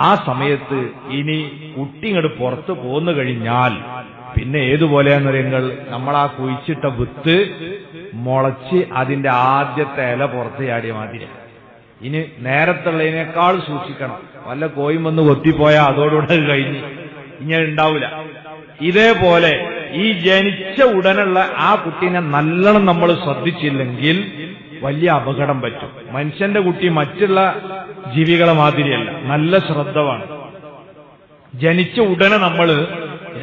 ആ സമയത്ത് ഇനി കുട്ടി പുറത്തു പോന്നു കഴിഞ്ഞാൽ പിന്നെ ഏതുപോലെയാന്ന് നിങ്ങൾ? നമ്മൾ ആ കുഴിച്ചിട്ട വിത്ത് മുളച്ച് അതിന്റെ ആദ്യത്തെ ഇല പുറത്ത് ചാടിയ മാതിരി ഇനി നേരത്തുള്ളതിനേക്കാൾ സൂക്ഷിക്കണം. വല്ല കോയും വന്ന് കൊത്തിപ്പോയാൽ അതോടുകൂടെ അത് കഴിഞ്ഞ്. ഇങ്ങനെ ഉണ്ടാവില്ല ഇതേപോലെ ഈ ജനിച്ച ഉടനുള്ള ആ കുട്ടീനെ നല്ലോണം നമ്മൾ ശ്രദ്ധിച്ചില്ലെങ്കിൽ വലിയ അപകടം പറ്റും. മനുഷ്യന്റെ കുട്ടി മറ്റുള്ള ജീവികളെ മാതിരിയല്ല. നല്ല ശ്രദ്ധമാണ് ജനിച്ച ഉടനെ നമ്മൾ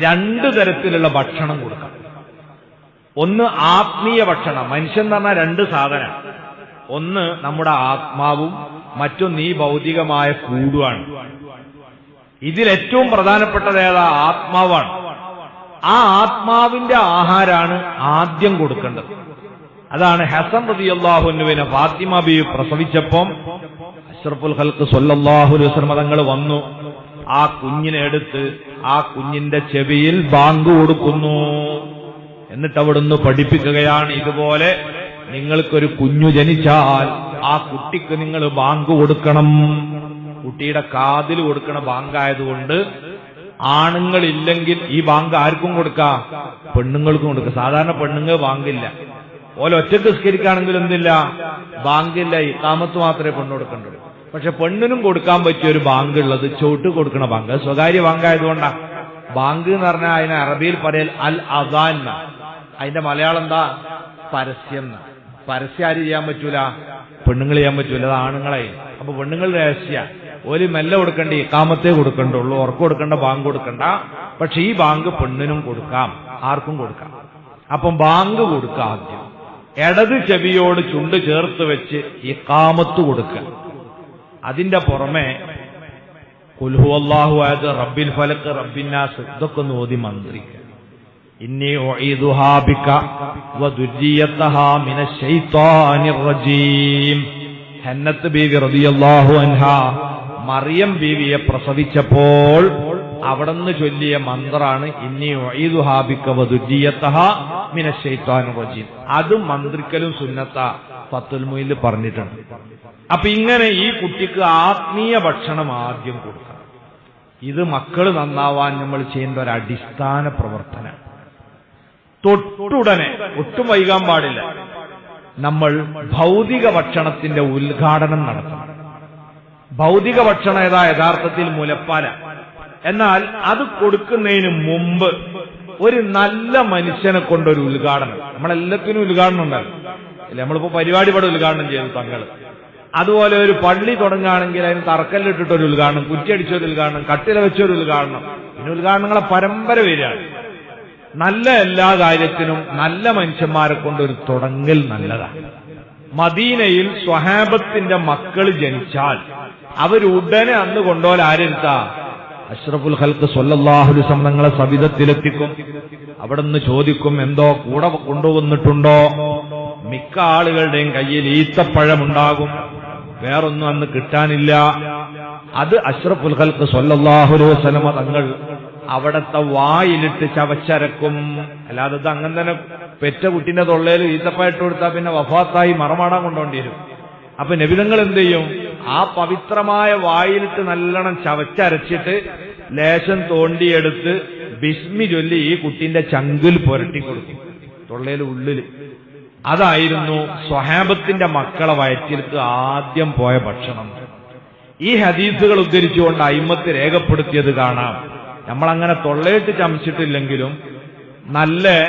രണ്ട് തരത്തിലുള്ള ഭക്ഷണം കൊടുക്കണം ഒന്ന് ആത്മീയ ഭക്ഷണം. മനുഷ്യൻ എന്ന് പറഞ്ഞാൽ രണ്ട് സാധനം. ഒന്ന് നമ്മുടെ ആത്മാവും മറ്റൊന്ന് ഈ ഭൗതികമായ കൂടുവാണ്. ഇതിലേറ്റവും പ്രധാനപ്പെട്ടത് ഏതാ? ആത്മാവാണ്. ആ ആത്മാവിന്റെ ആഹാരാണ് ആദ്യം കൊടുക്കേണ്ടത്. അതാണ് ഹസൻ റതിയല്ലാഹുനുവിനെ ഫാത്തിമ ബി പ്രസവിച്ചപ്പം അഷ്റഫുൽ ഹൽക്ക് സൊല്ലാഹു ശ്രമതങ്ങൾ വന്നു. ആ കുഞ്ഞിനെ എടുത്ത് ആ കുഞ്ഞിന്റെ ചെവിയിൽ ബാങ്ക് കൊടുക്കുന്നു. എന്നിട്ട് അവിടുന്ന് പഠിപ്പിക്കുകയാണ് ഇതുപോലെ നിങ്ങൾക്കൊരു കുഞ്ഞു ജനിച്ചാൽ ആ കുട്ടിക്ക് നിങ്ങൾ ബാങ്ക് കൊടുക്കണം. കുട്ടിയുടെ കാതിൽ കൊടുക്കണ ബാങ്കായതുകൊണ്ട് ആണുങ്ങളില്ലെങ്കിൽ ഈ ബാങ്ക് ആർക്കും കൊടുക്കാം? പെണ്ണുങ്ങൾക്കും കൊടുക്കാം. സാധാരണ പെണ്ണുങ്ങൾ ബാങ്കില്ല. ഓല ഒറ്റയ്ക്ക് സ്കരിക്കാണെങ്കിൽ എന്തില്ല? ബാങ്കില്ല. ഇക്കാമത്ത് മാത്രമേ പെണ്ണ് കൊടുക്കേണ്ടുള്ളൂ പക്ഷെ പെണ്ണിനും കൊടുക്കാൻ പറ്റിയ ഒരു ബാങ്ക് ഉള്ളത് ചോട്ട് കൊടുക്കണ ബാങ്ക്. സ്വകാര്യ ബാങ്കായതുകൊണ്ടാ. ബാങ്ക് എന്ന് പറഞ്ഞാൽ അതിനെ അറബിയിൽ പറയൽ അൽ അദാൻ. അതിന്റെ മലയാളം എന്താ? പരസ്യം. പരസ്യം ആര് ചെയ്യാൻ പറ്റൂല? പെണ്ണുങ്ങൾ ചെയ്യാൻ പറ്റൂല. അത് ആണുങ്ങളെ അപ്പൊ പെണ്ണുങ്ങൾ രഹസ്യ. ഒരു മെല്ല കൊടുക്കേണ്ട? ഇക്കാമത്തേ കൊടുക്കണ്ടുള്ളൂ. ഉറക്കം കൊടുക്കേണ്ട ബാങ്ക് കൊടുക്കണ്ട. പക്ഷെ ഈ ബാങ്ക് പെണ്ണിനും കൊടുക്കാം. ആർക്കും കൊടുക്കാം. അപ്പം ബാങ്ക് കൊടുക്കാം ആദ്യം. ഇടത് ചെവിയോട് ചുണ്ട് ചേർത്ത് വെച്ച് ഈ കാമത്ത് കൊടുക്കുക. അതിന്റെ പുറമെ കുൽഹു അള്ളാഹു ആയത് റബ്ബിൽ ഫലക്ക് റബ്ബിന്നാസ് ഇതൊക്കെ ഒന്ന് ഓതി മന്ത്രിക്കുക. ബീവി റളിയല്ലാഹു അൻഹാ മറിയം ബീവിയെ പ്രസവിച്ചപ്പോൾ അവിടുന്ന് ചൊല്ലിയ മന്ത്രാണ് ഇന്നി ഉഈദുഹാ ബിക വദുരിയതഹാ മിനശ് റജീം. അത് മന്ത്രിക്കലും സുന്നത്ത പത്തുൽമുയിൽ പറഞ്ഞിട്ടുണ്ട്. അപ്പൊ ഇങ്ങനെ ഈ കുട്ടിക്ക് ആത്മീയ ഭക്ഷണം ആദ്യം കൊടുക്കണം. ഇത് മക്കൾ നന്നാവാൻ നമ്മൾ ചെയ്യേണ്ട ഒരു അടിസ്ഥാന പ്രവർത്തനം തൊട്ടുടനെ ഒട്ടും വൈകാൻ പാടില്ല. നമ്മൾ ഭൗതിക ഭക്ഷണത്തിന്റെ ഉദ്ഘാടനം നടത്തണം. ഭൗതിക ഭക്ഷണം ഏതാ? യഥാർത്ഥത്തിൽ മുലപ്പാല. എന്നാൽ അത് കൊടുക്കുന്നതിന് മുമ്പ് ഒരു നല്ല മനുഷ്യനെ കൊണ്ടൊരു ഉദ്ഘാടനം. നമ്മളെല്ലാത്തിനും ഉദ്ഘാടനം ഉണ്ടല്ലോ അല്ലെ? നമ്മളിപ്പോ പരിപാടി ഇവിടെ ഉദ്ഘാടനം ചെയ്തു തങ്ങൾ അതുപോലെ ഒരു പള്ളി തുടങ്ങുകയാണെങ്കിൽ അതിന് തറക്കല്ലിട്ടിട്ടൊരു ഉദ്ഘാടനം കുറ്റിയടിച്ചൊരു ഉദ്ഘാടനം കട്ടില വെച്ചൊരു ഉദ്ഘാടനം. പിന്നെ ഉദ്ഘാടനങ്ങളെ പരമ്പര വരികയാണ്. നല്ല എല്ലാ കാര്യത്തിനും നല്ല മനുഷ്യന്മാരെ കൊണ്ടൊരു തുടങ്ങൽ നല്ലതാണ്. മദീനയിൽ സ്വഹാബത്തിന്റെ മക്കൾ ജനിച്ചാൽ അവരുടനെ അന്ന് കൊണ്ടോൽ ആരെടുത്താ? അഷ്റഫുൽ ഹൽക്ക് സ്വല്ലാഹുലി തങ്ങളെ സവിധത്തിലെത്തിക്കും. അവിടെ നിന്ന് ചോദിക്കും എന്തോ കൂടെ കൊണ്ടുവന്നിട്ടുണ്ടോ? മിക്ക ആളുകളുടെയും കയ്യിൽ ഈത്തപ്പഴമുണ്ടാകും. വേറൊന്നും അന്ന് കിട്ടാനില്ല. അത് അഷ്റഫുൽ ഹൽക്ക് സൊല്ലാഹുലു വസലമ തങ്ങൾ അവിടത്തെ വായിലിട്ട് ചവച്ചരക്കും. അല്ലാതെ അങ്ങനെ തന്നെ പെറ്റ കുട്ടിന്റെ തൊള്ളയിൽ ഈത്തപ്പഴട്ട് കൊടുത്താൽ പിന്നെ വഫാത്തായി മറമാടാൻ കൊണ്ടുവേണ്ടി വരും അപ്പൊ നബിതങ്ങൾ എന്ത് ചെയ്യും? ആ പവിത്രമായ വായിലിട്ട് നല്ലോണം ചവച്ചരച്ചിട്ട് ലേശം തോണ്ടിയെടുത്ത് ബിസ്മി ചൊല്ലി ഈ കുട്ടിന്റെ ചങ്കിൽ പുരട്ടി കൊടുക്കും തൊള്ളയിൽ ഉള്ളിൽ അതായിരുന്നു സ്വഹാബത്തിന്റെ മക്കളെ വയറ്റിലേക്ക് ആദ്യം പോയ ഭക്ഷണം. ഈ ഹദീസുകൾ ഉദ്ധരിച്ചുകൊണ്ട് അയിമത്ത് രേഖപ്പെടുത്തിയത് കാണാം. നമ്മളങ്ങനെ തൊള്ളയിട്ട് ചമച്ചിട്ടില്ലെങ്കിലും നല്ല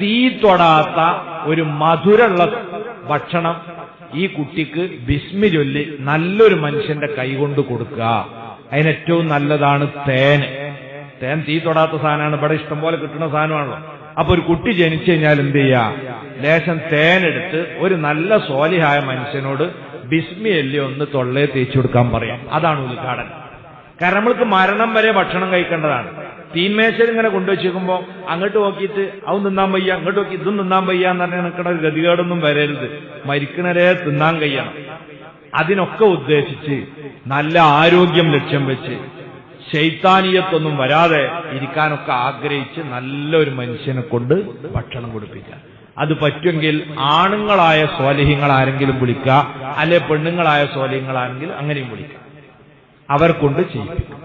തീ തൊടാത്ത ഒരു മധുരമുള്ള ഭക്ഷണം ഈ കുട്ടിക്ക് ബിസ്മി ചൊല്ലി നല്ലൊരു മനുഷ്യന്റെ കൈകൊണ്ട് കൊടുക്കുക. അതിനേറ്റവും നല്ലതാണ് തേൻ. തേൻ തീ തൊടാത്ത സാധനമാണ്. ഇവിടെ ഇഷ്ടം പോലെ കിട്ടുന്ന സാധനമാണല്ലോ. അപ്പൊ ഒരു കുട്ടി ജനിച്ചു കഴിഞ്ഞാൽ എന്ത് ചെയ്യാ? ലേശം തേനെടുത്ത് ഒരു നല്ല സോലിഹായ മനുഷ്യനോട് ബിസ്മി അല്ലി ഒന്ന് തൊള്ളയെ തേച്ചു കൊടുക്കാൻ പറയാം. അതാണ് ഉദ്ഘാടനം. കാരണം നമ്മൾക്ക് മരണം വരെ ഭക്ഷണം കഴിക്കേണ്ടതാണ്. തീന്മേശയിൽ ഇങ്ങനെ കൊണ്ടുവച്ചേക്കുമ്പോ അങ്ങോട്ട് നോക്കിയിട്ട് അവൻ തിന്നാൻ വയ്യ അങ്ങോട്ട് നോക്കി ഇതും തിന്നാൻ വയ്യ എന്ന് പറഞ്ഞാൽ നിൽക്കണ ഒരു ഗതികേടൊന്നും വരരുത്. മരിക്കണരെ തിന്നാൻ കഴിയണം. അതിനൊക്കെ ഉദ്ദേശിച്ച് നല്ല ആരോഗ്യം ലക്ഷ്യം വെച്ച് ശൈത്താനീയത്തൊന്നും വരാതെ ഇരിക്കാനൊക്കെ ആഗ്രഹിച്ച് നല്ലൊരു മനുഷ്യനെ കൊണ്ട് ഭക്ഷണം കൊടുപ്പിക്കുക. അത് പറ്റുമെങ്കിൽ ആണുങ്ങളായ സ്വാലിഹ്യങ്ങൾ ആരെങ്കിലും വിളിക്കുക അല്ലെ പെണ്ണുങ്ങളായ സ്വാലിഹ്യങ്ങളാണെങ്കിൽ അങ്ങനെയും വിളിക്കുക. അവർ കൊണ്ട് ചെയ്യിപ്പിക്കും.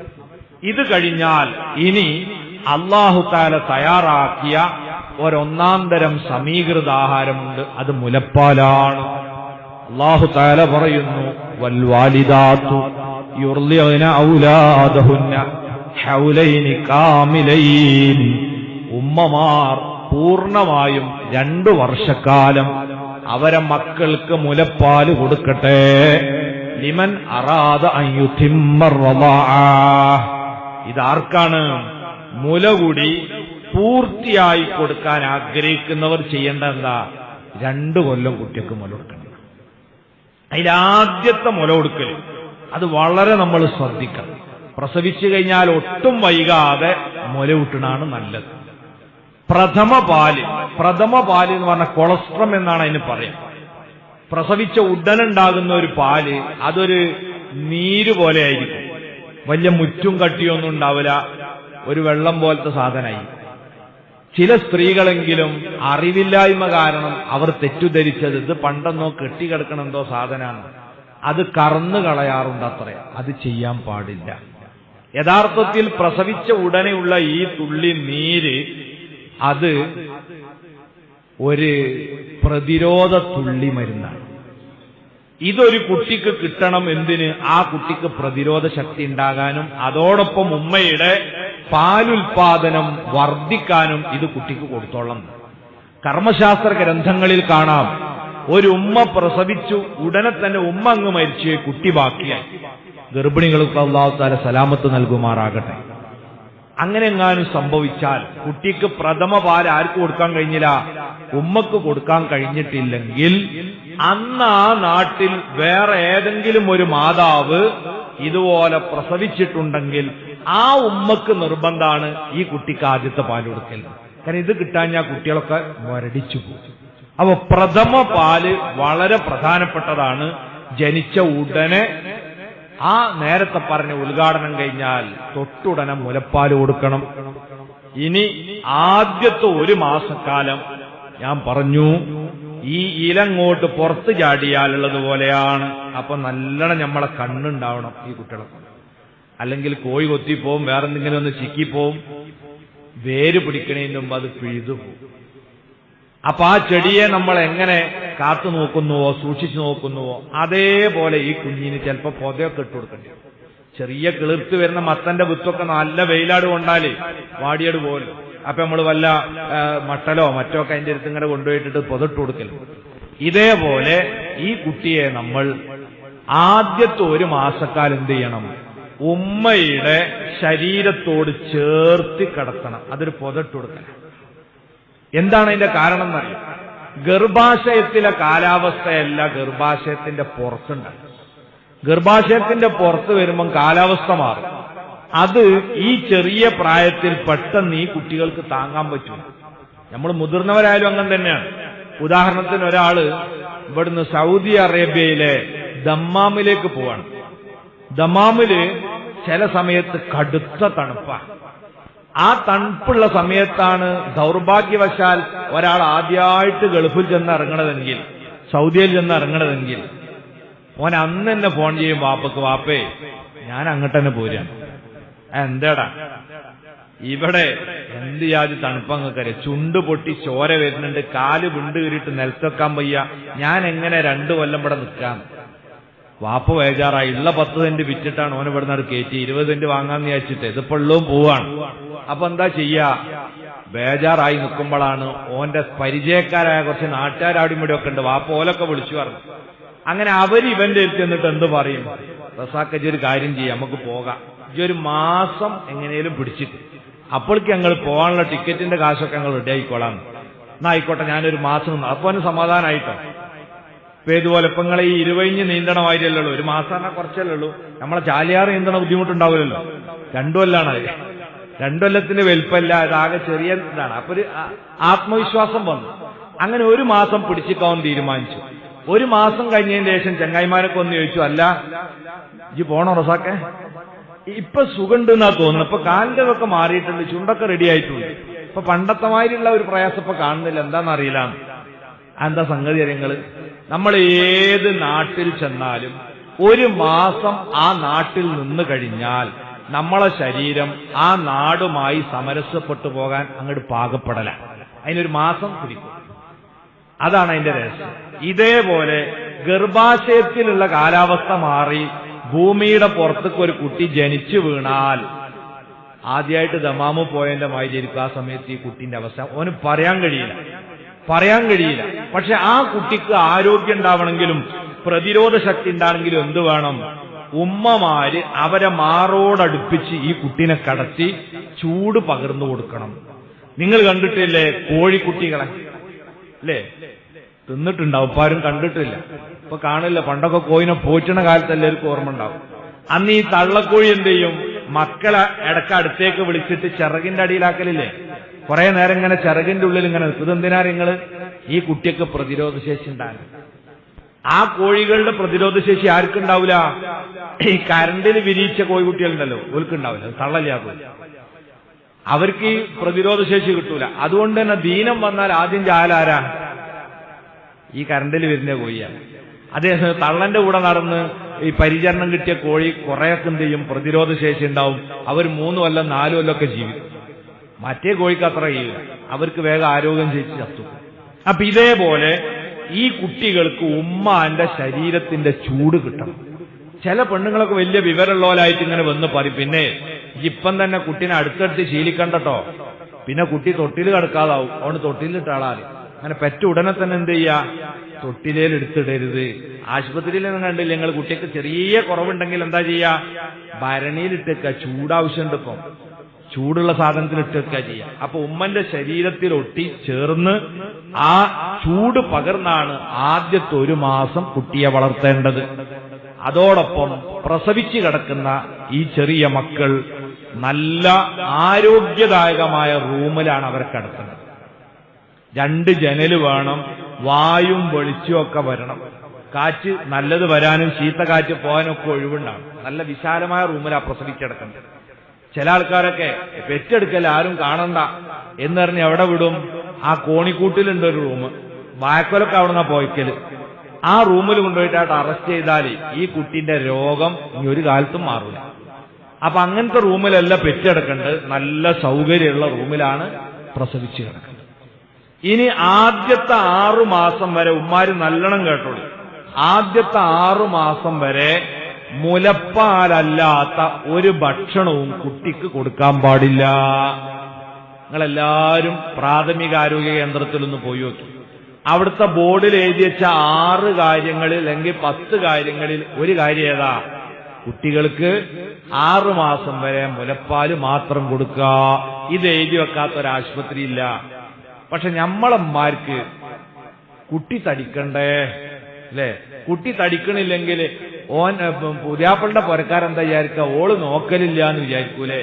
ഇത് കഴിഞ്ഞാൽ ഇനി അള്ളാഹു താല തയ്യാറാക്കിയ ഒരൊന്നാം തരം സമീകൃത ആഹാരമുണ്ട്. അത് മുലപ്പാലാണ്. അള്ളാഹു താല പറയുന്നു ഔലാദഹുന്ന ഹൗലൈനി കാമിലൈൻ. ഉമ്മമാർ പൂർണമായും രണ്ടു വർഷക്കാലം അവരെ മക്കൾക്ക് മുലപ്പാൽ കൊടുക്കട്ടെ. ലിമൻ അറാദ ഇതാർക്കാണ് മുല കൂടി പൂർത്തിയായി കൊടുക്കാൻ ആഗ്രഹിക്കുന്നവർ ചെയ്യേണ്ട എന്താ രണ്ടു കൊല്ലം കുട്ടിക്ക് മുല കൊടുക്കണം. അതിലാദ്യത്തെ മുല കൊടുക്കൽ അത് വളരെ നമ്മൾ ശ്രദ്ധിക്കണം. പ്രസവിച്ചു കഴിഞ്ഞാൽ ഒട്ടും വൈകാതെ മുല വിട്ടണാണ് നല്ലത്. പ്രഥമ പാൽ പ്രഥമ പാൽ എന്ന് പറഞ്ഞ കൊളസ്ട്രം എന്നാണ് അതിന് പറയാം. പ്രസവിച്ച ഉടനുണ്ടാകുന്ന ഒരു പാൽ അതൊരു നീര് പോലെ ആയിരിക്കും. വലിയ മുറ്റും കട്ടിയൊന്നും ഉണ്ടാവില്ല. ഒരു വെള്ളം പോലത്തെ സാധനമായി ചില സ്ത്രീകളെങ്കിലും അറിവില്ലായ്മ കാരണം അവർ തെറ്റുധരിച്ചത് ഇത് പണ്ടെന്നോ കെട്ടിക്കിടക്കണെന്തോ സാധനമാണ് അത് കറന്നു കളയാറുണ്ട് അത് ചെയ്യാൻ പാടില്ല. യഥാർത്ഥത്തിൽ പ്രസവിച്ച ഉടനെയുള്ള ഈ തുള്ളി നീര് അത് ഒരു പ്രതിരോധ തുള്ളി മരുന്നാണ്. ഇതൊരു കുട്ടിക്ക് കിട്ടണം എന്തിന്? ആ കുട്ടിക്ക് പ്രതിരോധ ശക്തി ഉണ്ടാകാനും അതോടൊപ്പം ഉമ്മയുടെ പാലുൽപാദനം വർദ്ധിക്കാനും ഇത് കുട്ടിക്ക് കൊടുത്തോളം കർമ്മശാസ്ത്ര ഗ്രന്ഥങ്ങളിൽ കാണാം ഒരു ഉമ്മ പ്രസവിച്ചു ഉടനെ തന്നെ ഉമ്മ അങ്ങ് മരിച്ചു കുട്ടി ബാക്കിയായി. ഗർഭിണികൾക്ക് അള്ളാഹു താല സലാമത്ത് നൽകുമാറാകട്ടെ. അങ്ങനെ എങ്ങാനും സംഭവിച്ചാൽ കുട്ടിക്ക് പ്രഥമ പാൽ ആർക്ക് കൊടുക്കാൻ കഴിഞ്ഞില്ല? ഉമ്മക്ക് കൊടുക്കാൻ കഴിഞ്ഞിട്ടില്ലെങ്കിൽ അന്ന് ആ നാട്ടിൽ വേറെ ഏതെങ്കിലും ഒരു മാതാവ് ഇതുപോലെ പ്രസവിച്ചിട്ടുണ്ടെങ്കിൽ ആ ഉമ്മക്ക് നിർബന്ധാണ് ഈ കുട്ടിക്ക് ആദ്യത്തെ പാൽ കൊടുക്കൽ. കാരണം ഇത് കിട്ടാൻ ഞാൻ കുട്ടികളൊക്കെ മുരടിച്ചു പോകും അപ്പൊ പ്രഥമ പാൽ വളരെ പ്രധാനപ്പെട്ടതാണ്. ജനിച്ച ഉടനെ ആ നേരത്തെ പറഞ്ഞ ഉദ്ഘാടനം കഴിഞ്ഞാൽ തൊട്ടുടനെ മുലപ്പാൽ കൊടുക്കണം. ഇനി ആദ്യത്തെ ഒരു മാസക്കാലം ഞാൻ പറഞ്ഞു ഈ ഇലങ്ങോട്ട് പുറത്ത് ചാടിയാലുള്ളതുപോലെയാണ് അപ്പൊ നല്ലോണം നമ്മളെ കണ്ണുണ്ടാവണം ഈ കുട്ടികളെ അല്ലെങ്കിൽ കോഴി കൊത്തിപ്പോവും വേറെന്തെങ്കിലും ഒന്ന് ചിക്കിപ്പോവും. വേര് പിടിക്കണതിന് മുമ്പ് അത് പിഴുതു പോകും അപ്പൊ ആ ചെടിയെ നമ്മൾ എങ്ങനെ കാത്തു നോക്കുന്നുവോ സൂക്ഷിച്ചു നോക്കുന്നുവോ അതേപോലെ ഈ കുഞ്ഞിന് ചിലപ്പോ പൊതയൊക്കെ ഇട്ട് ചെറിയ കിളിർത്ത് വരുന്ന മത്തന്റെ വിത്തൊക്കെ നല്ല വെയിലാട് കൊണ്ടാൽ വാടിയാട് പോലും. അപ്പൊ നമ്മൾ വല്ല മട്ടലോ മറ്റോ ഒക്കെ അതിന്റെ അടുത്ത് ഇങ്ങനെ കൊണ്ടുപോയിട്ടിട്ട് പൊതിട്ട് കൊടുക്കൽ ഇതേപോലെ ഈ കുട്ടിയെ നമ്മൾ ആദ്യത്തെ ഒരു മാസക്കാലം എന്ത് ചെയ്യണം? ഉമ്മയുടെ ശരീരത്തോട് ചേർത്തി കിടത്തണം. അതൊരു പൊതിട്ട് കൊടുക്കണം. എന്താണ് അതിന്റെ കാരണം എന്നറിയാം ഗർഭാശയത്തിലെ കാലാവസ്ഥയല്ല ഗർഭാശയത്തിന്റെ പുറത്തുണ്ടാകും ഗർഭാശയത്തിന്റെ പുറത്ത് വരുമ്പം കാലാവസ്ഥ മാറും. അത് ഈ ചെറിയ പ്രായത്തിൽ പെട്ടെന്ന് ഈ കുട്ടികൾക്ക് താങ്ങാൻ പറ്റും നമ്മൾ മുതിർന്നവരായാലും അങ്ങനെ തന്നെയാണ്. ഉദാഹരണത്തിന് ഒരാൾ ഇവിടുന്ന് സൗദി അറേബ്യയിലെ ദമ്മാമിലേക്ക് പോവാണ്. ദമ്മാമിൽ ചില സമയത്ത് കടുത്ത തണുപ്പാണ്. ആ തണുപ്പുള്ള സമയത്താണ് ദൗർഭാഗ്യവശാൽ ഒരാൾ ആദ്യമായിട്ട് ഗൾഫിൽ ചെന്ന് ഇറങ്ങണതെങ്കിൽ സൗദിയിൽ ചെന്ന് ഇറങ്ങണതെങ്കിൽ ഓൻ അന്ന് തന്നെ ഫോൺ ചെയ്യും വാപ്പക്ക് വാപ്പേ ഞാൻ അങ്ങോട്ട് തന്നെ പോരാണ്. എന്തേടാ? ഇവിടെ എന്ത് യാതി തണുപ്പങ്ങക്കറിയ ചുണ്ട് പൊട്ടി ചോര വരുന്നുണ്ട് കാൽ വിണ്ട് കീറിയിട്ട് നിലത്തെക്കാൻ വയ്യ. ഞാൻ എങ്ങനെ രണ്ടു കൊല്ലം ഇവിടെ നിൽക്കാം? വാപ്പ വേജാറായി ഉള്ള പത്ത് സെന്റ് വിറ്റിട്ടാണ് ഓൻ ഇവിടെ നിന്ന് കയറ്റി ഇരുപത് സെന്റ് വാങ്ങാന്ന് വിചാരിച്ചിട്ട് ഇതിപ്പോ ഉള്ളവും പോവാണ്. അപ്പൊ എന്താ ചെയ്യാ? ബേജാറായി നിൽക്കുമ്പോഴാണ് ഓന്റെ പരിചയക്കാരായ കുറച്ച് നാട്ടുകാരവിടെയും ഇവിടെ ഒക്കെ ഉണ്ട്. വാപ്പ ഓലൊക്കെ വിളിച്ചു പറഞ്ഞു. അങ്ങനെ അവർ ഇവന്റെ അടുത്ത് എന്നിട്ട് എന്ത് പറയും? റസാക്ക ഇജ്ജ് ഒരു കാര്യം ചെയ്യാം നമുക്ക് പോകാം. ഈ ഒരു മാസം എങ്ങനെയും പിടിച്ചിട്ട്. അപ്പോഴേക്ക് ഞങ്ങൾ പോകാനുള്ള ടിക്കറ്റിന്റെ കാശൊക്കെ ഞങ്ങൾ റെഡി ആയിക്കോളാം. എന്നാ ആയിക്കോട്ടെ ഞാനൊരു മാസം നിന്ന് അപ്പൊ അവന് സമാധാനമായിട്ടോ ഇതുപോലെ ഇപ്പൊ നിങ്ങളെ ഈ ഇരുവഴിഞ്ഞ് നീന്തണമായിട്ടല്ലേ ഒരു മാസം കുറച്ചല്ലേ ഉള്ളൂ. നമ്മളെ ചാലിയാറ് നീന്തണ ബുദ്ധിമുട്ടുണ്ടാവില്ലല്ലോ. രണ്ടു കൊല്ലാണ് അത്. രണ്ടു കൊല്ലത്തിന്റെ വലിപ്പമല്ല ഇതാകെ ചെറിയ ഇതാണ്. അപ്പൊ ഒരു ആത്മവിശ്വാസം വന്നു. അങ്ങനെ ഒരു മാസം പിടിച്ചിക്കാവും തീരുമാനിച്ചു. ഒരു മാസം കഴിഞ്ഞതിന് ശേഷം ചങ്ങായിമാരൊക്കെ ഒന്ന് ചോദിച്ചു അല്ല ഇജ്ജ് പോണോ റസാക്കെ? ഇപ്പൊ സുഖമുണ്ട് എന്നാ തോന്നുന്നു. ഇപ്പൊ കാലിന്റെ ഒക്കെ മാറിയിട്ടുണ്ട് ചുണ്ടൊക്കെ റെഡി ആയിട്ടുണ്ട്. ഇപ്പൊ പണ്ടത്തെ മാതിരിയുള്ള ഒരു പ്രയാസം ഇപ്പൊ കാണുന്നില്ല. എന്താണെന്നറിയില്ല എന്താ സംഗതി അറിയങ്ങൾ നമ്മൾ ഏത് നാട്ടിൽ ചെന്നാലും ഒരു മാസം ആ നാട്ടിൽ നിന്ന് കഴിഞ്ഞാൽ നമ്മളെ ശരീരം ആ നാടുമായി സമരസപ്പെട്ടു പോകാൻ അങ്ങോട്ട് പാകപ്പെടല. അതിനൊരു മാസം കുടിക്കും. അതാണ് അതിന്റെ രഹസ്യം. ഇതേപോലെ ഗർഭാശയത്തിലുള്ള കാലാവസ്ഥ മാറി ഭൂമിയുടെ പുറത്തേക്ക് ഒരു കുട്ടി ജനിച്ചു വീണാൽ ആദ്യമായിട്ട് ദമാമു പോയന്റെ മാതിരിയിരിക്കും ആ സമയത്ത് ഈ കുട്ടിന്റെ അവസ്ഥ. ഓന് പറയാൻ കഴിയില്ല. പറയാൻ കഴിയില്ല. പക്ഷെ ആ കുട്ടിക്ക് ആരോഗ്യം ഉണ്ടാവണമെങ്കിലും പ്രതിരോധ ശക്തി ഉണ്ടാണെങ്കിലും എന്ത് വേണം? ഉമ്മമാര് അവരെ മാറോടടുപ്പിച്ച് ഈ കുട്ടിനെ കടത്തി ചൂട് പകർന്നു കൊടുക്കണം. നിങ്ങൾ കണ്ടിട്ടില്ലേ കോഴിക്കുട്ടികളെ? അല്ലേ തിന്നിട്ടുണ്ടാവും. ഇപ്പൊ ആരും കണ്ടിട്ടില്ല. ഇപ്പൊ കാണില്ല. പണ്ടൊക്കെ കോയിനെ പോറ്റണ കാലത്തല്ലേ എല്ലാവർക്കും ഓർമ്മ ഉണ്ടാവും. അന്ന് ഈ തള്ളക്കോഴി എന്ത് ചെയ്യും? മക്കളെ ഇടയ്ക്ക് അടുത്തേക്ക് വിളിച്ചിട്ട് ചിറകിന്റെ അടിയിലാക്കലില്ലേ? കുറെ നേരം ഇങ്ങനെ ചിറകിന്റെ ഉള്ളിൽ ഇങ്ങനെ ഇതെന്തിനാ നിങ്ങൾ ഈ കുട്ടിയൊക്കെ പ്രതിരോധ ശേഷി ഉണ്ടാകും ആ കോഴികളുടെ പ്രതിരോധ ശേഷി ആർക്കുണ്ടാവില്ല ഈ കരണ്ടിൽ വിരിയിച്ച കോഴിക്കുട്ടികളുണ്ടല്ലോ ഓൽക്കുണ്ടാവില്ല. തള്ളലിയാ കോഴി അവർക്ക് ഈ പ്രതിരോധ ശേഷി കിട്ടൂല. അതുകൊണ്ട് തന്നെ ദീനം വന്നാൽ ആദ്യം ചാലാരാ ഈ കരണ്ടിൽ വരുന്ന കോഴിയാണ് അതേസമയം തള്ളന്റെ കൂടെ നടന്ന് ഈ പരിചരണം കിട്ടിയ കോഴി കുറെയൊക്കെ എന്ത് ചെയ്യും? പ്രതിരോധ ശേഷി ഉണ്ടാവും. അവർ മൂന്ന് കൊല്ലം നാലു കൊല്ലമൊക്കെ ജീവിക്കും. മറ്റേ കോഴിക്ക് അത്ര ചെയ്യുക അവർക്ക് വേഗം ആരോഗ്യം ചെയ്ത് ചത്തു. അപ്പൊ ഇതേപോലെ ഈ കുട്ടികൾക്ക് ഉമ്മാന്റെ ശരീരത്തിന്റെ ചൂട് കിട്ടണം. ചില പെണ്ണുങ്ങളൊക്കെ വലിയ വിവരമുള്ളവരായിട്ട് ഇങ്ങനെ വന്ന് പറയും പിന്നെ ഇപ്പം തന്നെ കുട്ടീനെ അടുത്തടുത്ത് ശീലിക്കണ്ടട്ടോ. പിന്നെ കുട്ടി തൊട്ടിൽ കിടക്കാതാവും. അതുകൊണ്ട് തൊട്ടിലിട്ട് ആളാറി അങ്ങനെ പെറ്റ ഉടനെ തന്നെ എന്ത് ചെയ്യാ? തൊട്ടിലേൽ എടുത്തിടരുത്. ആശുപത്രിയിൽ നിന്ന് കണ്ടില്ല. നിങ്ങൾ കുട്ടിക്ക് ചെറിയ കുറവുണ്ടെങ്കിൽ എന്താ ചെയ്യാ? ഭരണിയിലിട്ടേക്ക. ചൂടാവശ്യമുണ്ട് ഇപ്പം ചൂടുള്ള സാധനത്തിൽ ഇട്ടേക്ക ചെയ്യാം. അപ്പൊ ഉമ്മന്റെ ശരീരത്തിൽ ഒട്ടി ചേർന്ന് ആ ചൂട് പകർന്നാണ് ആദ്യത്തെ ഒരു മാസം കുട്ടിയെ വളർത്തേണ്ടത്. അതോടൊപ്പം പ്രസവിച്ചു കിടക്കുന്ന ഈ ചെറിയ മക്കൾ നല്ല ആരോഗ്യദായകമായ റൂമിലാണ് അവർ കിടക്കുന്നത് രണ്ട് ജനൽ വേണം വായും വെളിച്ചവും ഒക്കെ വരണം. കാറ്റ് നല്ലത് വരാനും ചീത്ത കാറ്റ് പോകാനും ഒക്കെ നല്ല വിശാലമായ റൂമിലാണ് പ്രസവിച്ചെടുക്കുന്നത് ചില ആൾക്കാരൊക്കെ പെറ്റെടുക്കൽ ആരും കാണണ്ട. എന്ന് പറഞ്ഞ് എവിടെ വിടും? ആ കോണിക്കൂട്ടിലുണ്ട് ഒരു റൂം. വായക്കൊലൊക്കെ അവിടെ നിന്നാ പോയിക്കൽ. ആ റൂമിൽ കൊണ്ടുപോയിട്ടായിട്ട് അറസ്റ്റ് ചെയ്താൽ ഈ കുട്ടിന്റെ രോഗം ഇനി ഒരു കാലത്തും മാറില്ല അപ്പൊ അങ്ങനത്തെ റൂമിലല്ല പെറ്റെടുക്കേണ്ടത് നല്ല സൗകര്യമുള്ള റൂമിലാണ് പ്രസവിച്ചു കിടക്കുന്നത്. ഇനി ആദ്യത്തെ ആറു മാസം വരെ ഉമ്മാര് നല്ലോണം കേട്ടോളൂ. ആദ്യത്തെ ആറു മാസം വരെ മുലപ്പാലല്ലാത്ത ഒരു ഭക്ഷണവും കുട്ടിക്ക് കൊടുക്കാൻ പാടില്ല. നിങ്ങളെല്ലാവരും പ്രാഥമിക ആരോഗ്യ കേന്ദ്രത്തിൽ ഒന്ന് പോയി നോക്കി. അവിടുത്തെ ബോർഡിൽ എഴുതി വെച്ച ആറ് കാര്യങ്ങളിൽ അല്ലെങ്കിൽ പത്ത് കാര്യങ്ങളിൽ ഒരു കാര്യം ഏതാ? കുട്ടികൾക്ക് ആറു മാസം വരെ മുലപ്പാൽ മാത്രം കൊടുക്കുക ഇത് എഴുതി വെക്കാത്ത ഒരു ആശുപത്രി ഇല്ല. പക്ഷെ നമ്മളമ്മമാർക്ക് കുട്ടി തടിക്കണ്ടേ? അല്ലേ? കുട്ടി തടിക്കണില്ലെങ്കിൽ ഓൻ പുതിയാപ്പളുടെ പുരക്കാരെന്താ വിചാരിക്കുക ഓൾ നോക്കലില്ല എന്ന് വിചാരിക്കൂലേ?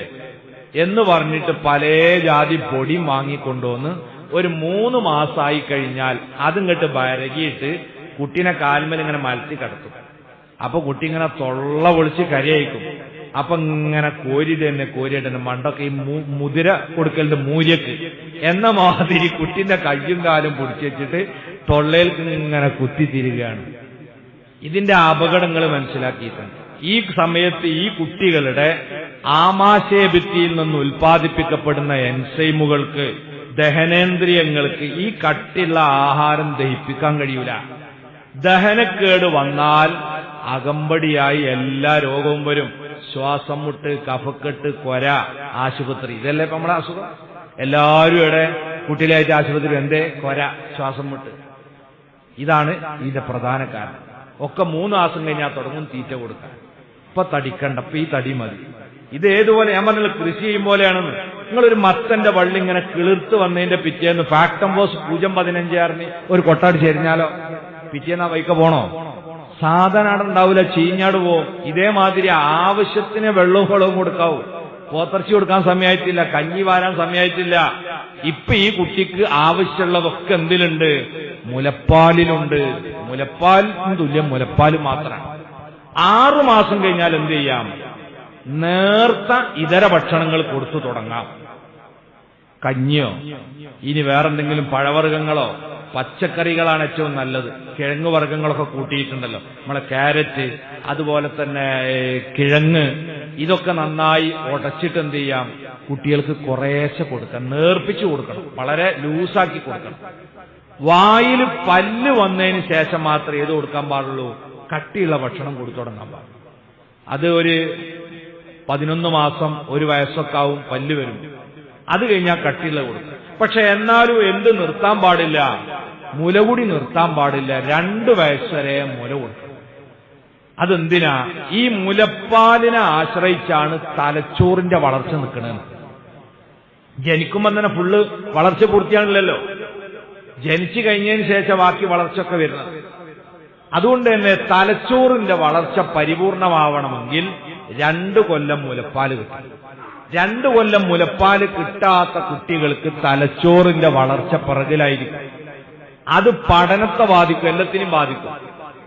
എന്ന് പറഞ്ഞിട്ട് പല ജാതി പൊടിയും വാങ്ങിക്കൊണ്ടുവന്ന് ഒരു മൂന്ന് മാസമായി കഴിഞ്ഞാൽ അതിങ്ങോട്ട് വരകിയിട്ട് കുട്ടീനെ കാൽമേൽ ഇങ്ങനെ മലത്തി കിടത്തും. അപ്പൊ കുട്ടി ഇങ്ങനെ തൊള്ള പൊളിച്ച് കരയക്കും അപ്പൊ ഇങ്ങനെ കോരി തന്നെ കോരിയിട്ട് തന്നെ മണ്ടൊക്കെ ഈ മുതിര കൊടുക്കലിന്റെ മൂര്യക്ക് എന്ന മാതിരി കുട്ടിന്റെ കയ്യും കാലും പൊടിച്ചു വെച്ചിട്ട് തൊള്ളയിൽ ഇങ്ങനെ കുത്തിത്തിരികയാണ് ഇതിന്റെ അപകടങ്ങൾ മനസ്സിലാക്കിയിട്ടുണ്ട്. ഈ സമയത്ത് ഈ കുട്ടികളുടെ ആമാശയഭിത്തിയിൽ നിന്ന് ഉൽപ്പാദിപ്പിക്കപ്പെടുന്ന എൻസൈമുകൾക്ക് ദഹനേന്ദ്രിയങ്ങൾക്ക് ഈ കട്ടിയുള്ള ആഹാരം ദഹിപ്പിക്കാൻ കഴിയൂല. ദഹനക്കേട് വന്നാൽ അകമ്പടിയായി എല്ലാ രോഗവും വരും. ശ്വാസം മുട്ട് കഫക്കെട്ട് കൊര ആശുപത്രി ഇതല്ലേ ഇപ്പൊ നമ്മുടെ അസുഖം. എല്ലാവരും ഇവിടെ കുട്ടിയിലായിട്ട് ആശുപത്രി എന്തേ? കൊര ശ്വാസം മുട്ട്. ഇതാണ് ഇതിന്റെ പ്രധാന കാരണം. ഒക്കെ മൂന്ന് മാസം കഴിഞ്ഞാൽ തുടങ്ങും തീറ്റ കൊടുക്കാൻ. ഇപ്പൊ തടിക്കണ്ട ഇപ്പൊ ഈ തടി മതി. ഇത് ഏതുപോലെ ഞാൻ പറഞ്ഞത് കൃഷി ചെയ്യും പോലെയാണെന്ന്. നിങ്ങളൊരു മത്തന്റെ വള്ളി ഇങ്ങനെ കിളിർത്ത് വന്നതിന്റെ പിറ്റേന്ന് ഫാക്ടംബോസ് പൂജ്യം പതിനഞ്ചാറിന് ഒരു കൊട്ടാട് ചെരിഞ്ഞാലോ? പിറ്റേന്ന് ആ വൈക്ക പോണോ? അവിടെ ഉണ്ടാവില്ല ചീഞ്ഞാട് പോവും. ഇതേമാതിരി ആവശ്യത്തിന് വെള്ളവും വെള്ളവും കൊടുക്കാവൂ. പോത്തർച്ചി കൊടുക്കാൻ സമയമായിട്ടില്ല കഞ്ഞി വാരാൻ സമയമായിട്ടില്ല. ഇപ്പൊ ഈ കുട്ടിക്ക് ആവശ്യമുള്ളതൊക്കെ എന്തിലുണ്ട്? മുലപ്പാലിലുണ്ട്. മുലപ്പാലിന് തുല്യം മുലപ്പാൽ മാത്രമാണ്. ആറു മാസം കഴിഞ്ഞാൽ എന്ത് ചെയ്യാം? നേർത്ത ഇതര ഭക്ഷണങ്ങൾ കൊടുത്തു തുടങ്ങാം. കഞ്ഞിയോ? ഇനി വേറെന്തെങ്കിലും പഴവർഗങ്ങളോ? പച്ചക്കറികളാണ് ഏറ്റവും നല്ലത്. കിഴങ്ങ് വർഗങ്ങളൊക്കെ കൂട്ടിയിട്ടുണ്ടല്ലോ. നമ്മളെ ക്യാരറ്റ് അതുപോലെ തന്നെ കിഴങ്ങ് ഇതൊക്കെ നന്നായി ഉടച്ചിട്ട് എന്ത് ചെയ്യാം? കുട്ടികൾക്ക് കുറേശ്ശെ കൊടുക്കണം നേർപ്പിച്ചു കൊടുക്കണം. വളരെ ലൂസാക്കി കൊടുക്കണം. വായിൽ പല്ല് വന്നതിന് ശേഷം മാത്രമേ ഏത് കൊടുക്കാൻ പാടുള്ളൂ? കട്ടിയുള്ള ഭക്ഷണം കൊടുത്തു തുടങ്ങാൻ പാടുള്ളൂ. അത് ഒരു പതിനൊന്ന് മാസം ഒരു വയസ്സൊക്കെ ആവും പല്ല് വരും. അത് കഴിഞ്ഞാൽ കട്ടിയുള്ള കൊടുക്കും പക്ഷെ എന്നാലും എന്ത് നിർത്താൻ പാടില്ല? മുലകുടി നിർത്താൻ പാടില്ല. രണ്ട് വയസ്സരെ മുല കൊടുക്കും. അതെന്തിനാ? ഈ മുലപ്പാലിനെ ആശ്രയിച്ചാണ് തലച്ചോറിന്റെ വളർച്ച നിൽക്കുന്നത് ജനിക്കുമ്പോൾ തന്നെ ഫുള്ള് വളർച്ച പൂർത്തിയാണില്ലല്ലോ ജനിച്ചു കഴിഞ്ഞതിന് ശേഷം ബാക്കി വളർച്ചയൊക്കെ വരുന്നത്. അതുകൊണ്ട് തന്നെ തലച്ചോറിന്റെ വളർച്ച പരിപൂർണമാവണമെങ്കിൽ രണ്ടു കൊല്ലം മുലപ്പാൽ കിട്ടും. രണ്ടു കൊല്ലം മുലപ്പാൽ കിട്ടാത്ത കുട്ടികൾക്ക് തലച്ചോറിന്റെ വളർച്ച പിറകിലായിരിക്കും. അത് പഠനത്തെ ബാധിക്കും എല്ലാത്തിനും ബാധിക്കും.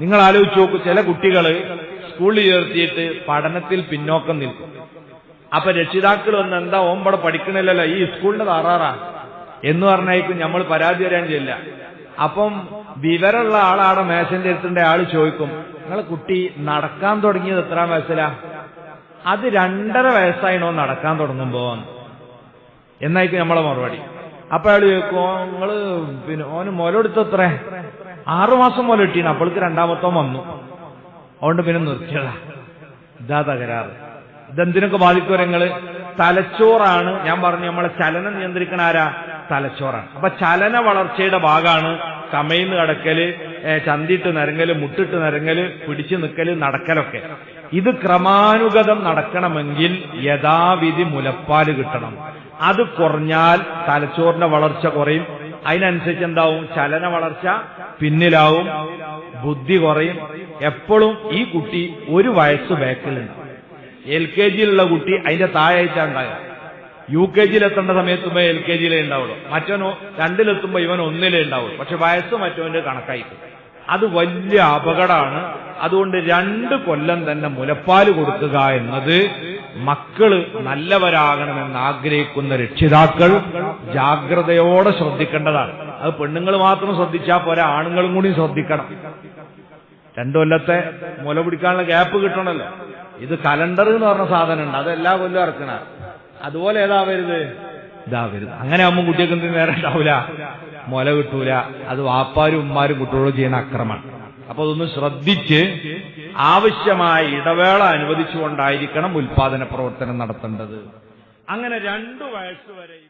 നിങ്ങൾ ആലോചിച്ച് നോക്കൂ ചില കുട്ടികൾ സ്കൂളിൽ ചേർത്തിയിട്ട് പഠനത്തിൽ പിന്നോക്കം നിൽക്കും. അപ്പൊ രക്ഷിതാക്കൾ വന്ന് എന്താ ഓമ്പടെ പഠിക്കണില്ലല്ലോ? ഈ സ്കൂളിന്റെ താറാറാ എന്ന് പറഞ്ഞേക്കും നമ്മൾ പരാതി വരാൻ ചെല്ല അപ്പം വിവരമുള്ള ആളാണ് മേശന്റെ അടുത്തുണ്ട് ആൾ ചോദിക്കും നിങ്ങളെ കുട്ടി നടക്കാൻ തുടങ്ങിയത് എത്ര വയസ്സിലാ? അത് രണ്ടര വയസ്സായിണോ നടക്കാൻ തുടങ്ങുമ്പോ എന്നായിരിക്കും നമ്മളെ മറുപടി. അപ്പൊ അയാൾ ചോദിക്കും "ഓ, നിങ്ങൾ പിന്നെ ഓന് മുലെടുത്തത്രേ ആറുമാസം മുല കിട്ടീന് അപ്പോൾക്ക് രണ്ടാമത്തോ വന്നു. അതുകൊണ്ട് പിന്നെ നിർത്തിയതാ. ഇതാ തകരാറ്. ഇതെന്തിനൊക്കെ ബാധിക്കുമോ നിങ്ങൾ തലച്ചോറാണ്. ഞാൻ പറഞ്ഞു നമ്മളെ ചലനം നിയന്ത്രിക്കണ ആരാ? തലച്ചോറാണ്. അപ്പൊ ചലന വളർച്ചയുടെ ഭാഗമാണ് കമയിന്ന് കടക്കൽ ചന്തിട്ട് നരങ്ങൽ മുട്ടിട്ട് നരങ്ങൽ പിടിച്ചു നിൽക്കൽ നടക്കലൊക്കെ. ഇത് ക്രമാനുഗതം നടക്കണമെങ്കിൽ യഥാവിധി മുലപ്പാൽ കിട്ടണം. അത് കുറഞ്ഞാൽ തലച്ചോറിന്റെ വളർച്ച കുറയും. അതിനനുസരിച്ച് എന്താവും? ചലന വളർച്ച പിന്നിലാവും ബുദ്ധി കുറയും. എപ്പോഴും ഈ കുട്ടി ഒരു വയസ്സ് ബാക്കിലുണ്ട് എൽ കെ ജിയിലുള്ള കുട്ടി അതിന്റെ താഴായിട്ടാണ്ടായ യു കെ ജിയിൽ എത്തേണ്ട സമയത്തുമ്പോ എൽ കെ ജിയിലേ ഉണ്ടാവുള്ളൂ. മറ്റവനോ രണ്ടിലെത്തുമ്പോ ഇവൻ ഒന്നിലേ ഉണ്ടാവുള്ളൂ. പക്ഷെ വയസ്സ് മറ്റവന്റെ കണക്കായിട്ട് അത് വലിയ അപകടമാണ്. അതുകൊണ്ട് രണ്ട് കൊല്ലം തന്നെ മുലപ്പാൽ കൊടുക്കുക എന്നത് മക്കൾ നല്ലവരാകണമെന്ന് ആഗ്രഹിക്കുന്ന രക്ഷിതാക്കൾ ജാഗ്രതയോടെ ശ്രദ്ധിക്കേണ്ടതാണ്. അത് പെണ്ണുങ്ങൾ മാത്രം ശ്രദ്ധിച്ചാൽ പോരാ ആണുങ്ങളും കൂടി ശ്രദ്ധിക്കണം. രണ്ടു കൊല്ലത്തെ മുല പിടിക്കാനുള്ള ഗ്യാപ്പ് കിട്ടണമല്ലോ ഇത് കലണ്ടർ എന്ന് പറഞ്ഞ സാധനം ഉണ്ട് അത് കൊല്ലം ഇറക്കണ അതുപോലെ ഏതാവരുത് ഇതാവരുത് അങ്ങനെ ആവുമ്പോ കുട്ടികൾക്ക് എന്ത് നേരം ഉണ്ടാവില്ല മുല കിട്ടൂല. അത് വാപ്പാരും ഉമ്മാരും കുട്ടികളോട് ചെയ്യുന്ന അക്രമമാണ് അപ്പൊ അതൊന്ന് ശ്രദ്ധിച്ച് ആവശ്യമായ ഇടവേള അനുവദിച്ചുകൊണ്ടായിരിക്കണം ഉൽപാദന പ്രവർത്തനം നടത്തേണ്ടത്. അങ്ങനെ രണ്ടു വയസ്സ് വരെ